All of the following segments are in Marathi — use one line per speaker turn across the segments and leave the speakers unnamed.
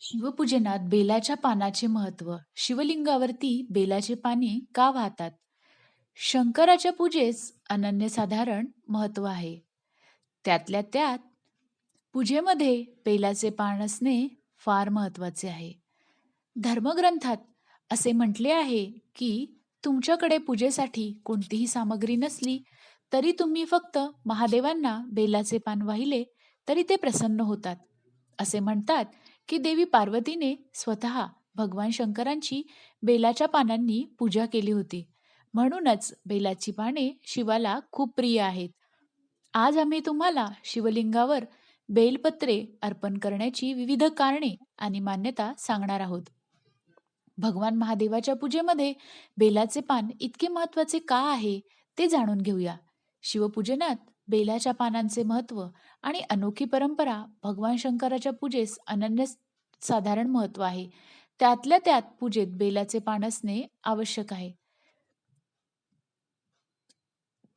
शिवपूजनात बेलाच्या पानाचे महत्त्व. शिवलिंगावरती बेलाचे पाने का वाहतात? शंकराच्या पूजेस अनन्यसाधारण महत्त्व आहे. त्यातल्या त्यात पूजेमध्ये बेलाचे पान असणे फार महत्त्वाचे आहे. धर्मग्रंथात असे म्हटले आहे की तुमच्याकडे पूजेसाठी कोणतीही सामग्री नसली तरी तुम्ही फक्त महादेवांना बेलाचे पान वाहिले तरी ते प्रसन्न होतात असे म्हणतात की देवी पार्वतीने स्वतः भगवान शंकरांची बेलाच्या पानांनी पूजा केली होती. म्हणूनच बेलाची पाने शिवाला खूप प्रिय आहेत. आज आम्ही तुम्हाला शिवलिंगावर बेलपत्रे अर्पण करण्याची विविध कारणे आणि मान्यता सांगणार आहोत. भगवान महादेवाच्या पूजेमध्ये बेलाचे पान इतके महत्त्वाचे का आहे ते जाणून घेऊया. शिवपूजनात बेलाच्या पानांचे महत्त्व आणि अनोखी परंपरा भगवान शंकराच्या पूजेस अनन्य साधारण महत्त्व आहे. त्यातल्या त्यात पूजेत बेलाचे पान असणे आवश्यक आहे.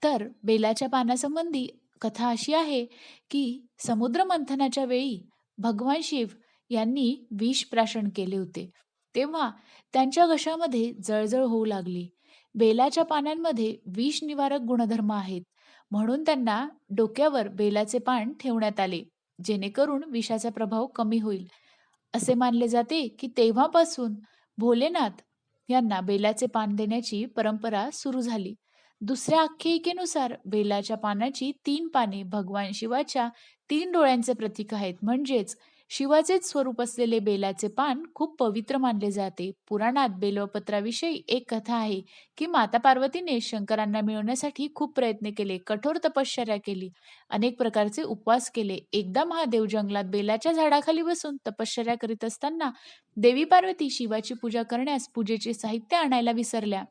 तर बेलाच्या पानासंबंधी कथा अशी आहे की समुद्र मंथनाच्या वेळी भगवान शिव यांनी विष प्राशन केले होते. तेव्हा त्यांच्या घशामध्ये जळजळ होऊ लागली. बेलाच्या पानांमध्ये विष निवारक गुणधर्म आहेत. म्हणून त्यांना डोक्यावर बेलाचे पान ठेवण्यात आले जेणेकरून विषाचा प्रभाव कमी होईल. असे मानले जाते की तेव्हापासून भोलेनाथ यांना बेलाचे पान देण्याची परंपरा सुरू झाली. दुसऱ्या आख्यायिकेनुसार बेलाच्या पानाची तीन पाने भगवान शिवाच्या तीन डोळ्यांचे प्रतीक आहेत म्हणजेच शिवाचेच स्वरूप असलेले बेलाचे पान खूप पवित्र मानले जाते. पुराणात बेलपत्राविषयी एक कथा आहे की माता पार्वतीने शंकरांना मिळवण्यासाठी खूप प्रयत्न केले कठोर तपश्चर्या केली अनेक प्रकारचे उपवास केले. एकदा महादेव जंगलात बेलाच्या झाडाखाली बसून तपश्चर्या करीत असताना देवी पार्वती शिवाची पूजा करण्यास पूजेचे साहित्य आणायला विसरल्या.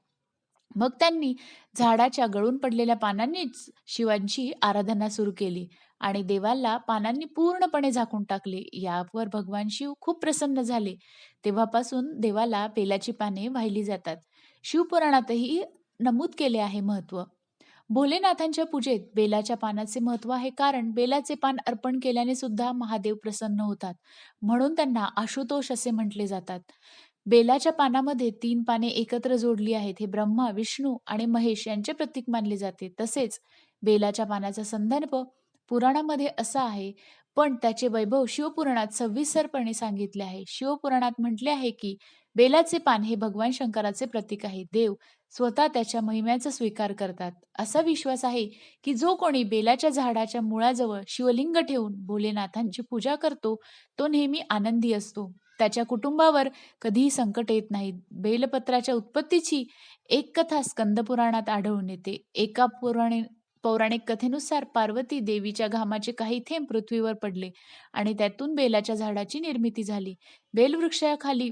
मग त्यांनी झाडाच्या गळून पडलेल्या पानांनीच शिवांची आराधना सुरू केली आणि देवाला पानांनी पूर्णपणे झाकून टाकले. यावर भगवान शिव खूप प्रसन्न झाले. तेव्हापासून देवाला बेलाची पाने वाहिली जातात. शिवपुराणातही नमूद केले आहे महत्त्व. भोलेनाथांच्या पूजेत बेलाच्या पानाचे महत्त्व आहे कारण बेलाचे पान अर्पण केल्याने सुद्धा महादेव प्रसन्न होतात. म्हणून त्यांना आशुतोष असे म्हटले जातात. बेलाच्या पानामध्ये तीन पाने एकत्र जोडली आहेत. हे ब्रह्मा विष्णू आणि महेश यांचे प्रतीक मानले जाते. तसेच बेलाच्या पानाचा संदर्भ पुराणामध्ये असा आहे. पण त्याचे वैभव शिवपुराणात सविस्तरपणे सांगितले आहे. शिवपुराणात म्हटले आहे की बेलाचे पान हे भगवान शंकराचे प्रतीक आहे. देव स्वतः त्याच्या महिम्याचा स्वीकार करतात. असा विश्वास आहे की जो कोणी बेलाच्या झाडाच्या मुळाजवळ शिवलिंग ठेवून भोलेनाथांची पूजा करतो तो नेहमी आनंदी असतो. त्याच्या कुटुंबावर कधीही संकट येत नाहीत बेलपत्राच्या उत्पत्तीची एक कथा स्कंदपुराणात आढळून येते. एका पुराणे पौराणिक कथेनुसार पार्वती देवीच्या घामाचे काही थेंब पृथ्वीवर पडले आणि त्यातून बेलाच्या झाडाची निर्मिती झाली. बेलवृक्षाखाली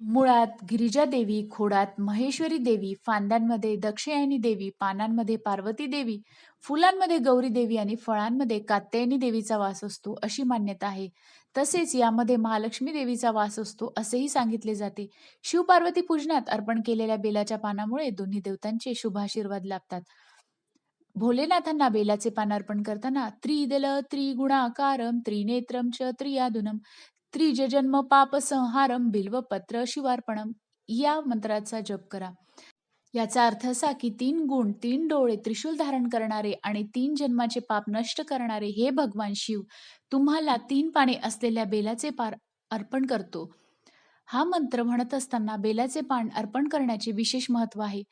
मुळात गिरिजा देवी खोडात महेश्वरी देवी फांद्यांमध्ये दक्षयानी देवी पानांमध्ये पार्वती देवी फुलांमध्ये गौरी देवी आणि फळांमध्ये कात्यायनी देवीचा वास असतो अशी मान्यता आहे. तसेच यामध्ये महालक्ष्मी देवीचा वास असतो असेही सांगितले जाते. शिवपार्वती पूजनात अर्पण केलेल्या बेलाच्या पानामुळे दोन्ही देवतांचे शुभाशीर्वाद लाभतात. भोलेनाथांना बेलाचे पान अर्पण करताना त्रिदल त्रिगुणाकारम त्रिनेत्रम च त्रियादुनम त्रिजन्म पाप संहारम बिल्वपत्र शिवार्पणम या मंत्राचा जप करा. याचा अर्थ असा की तीन गुण तीन डोळे त्रिशूल धारण करणारे आणि तीन जन्माचे पाप नष्ट करणारे हे भगवान शिव तुम्हाला तीन पाने असलेल्या बेलाचे पार अर्पण करतो. हा मंत्र म्हणत असताना बेलाचे पान अर्पण करण्याचे विशेष महत्त्व आहे.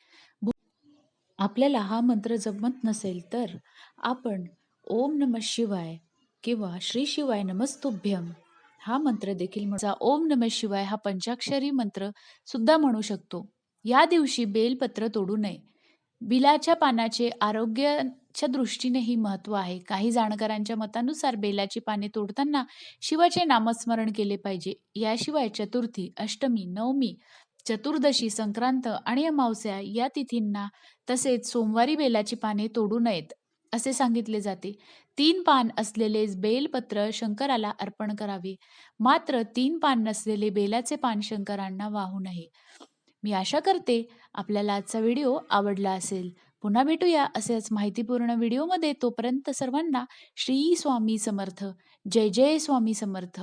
आपल्याला हा मंत्र जमत नसेल तर आपण ओम नम शिवाय किंवा श्री शिवाय नमस्तुभ्यम हा मंत्र देखील म्हणा ओम नम शिवाय हा पंचाक्षरी मंत्र सुद्धा म्हणू शकतो. या दिवशी बेलपत्र तोडू नये. बिलाच्या पानाचे आरोग्याच्या दृष्टीनेही महत्त्व आहे. काही जाणकारांच्या मतानुसार बेलाची पाने तोडताना शिवाचे नामस्मरण केले पाहिजे. याशिवाय चतुर्थी अष्टमी नवमी चतुर्दशी संक्रांत आणि अमावस्या या तिथींना तसेच सोमवारी बेलाची पाने तोडू नयेत. असे सांगितले जाते. तीन पान असलेले बेलपत्र शंकराला अर्पण करावे. मात्र तीन पान नसलेले बेलाचे पान शंकरांना वाहू नये. मी आशा करते आपल्याला आजचा व्हिडिओ आवडला असेल. पुन्हा भेटूया असेच माहितीपूर्ण व्हिडिओमध्ये. तोपर्यंत सर्वांना श्री स्वामी समर्थ. जय जय स्वामी समर्थ.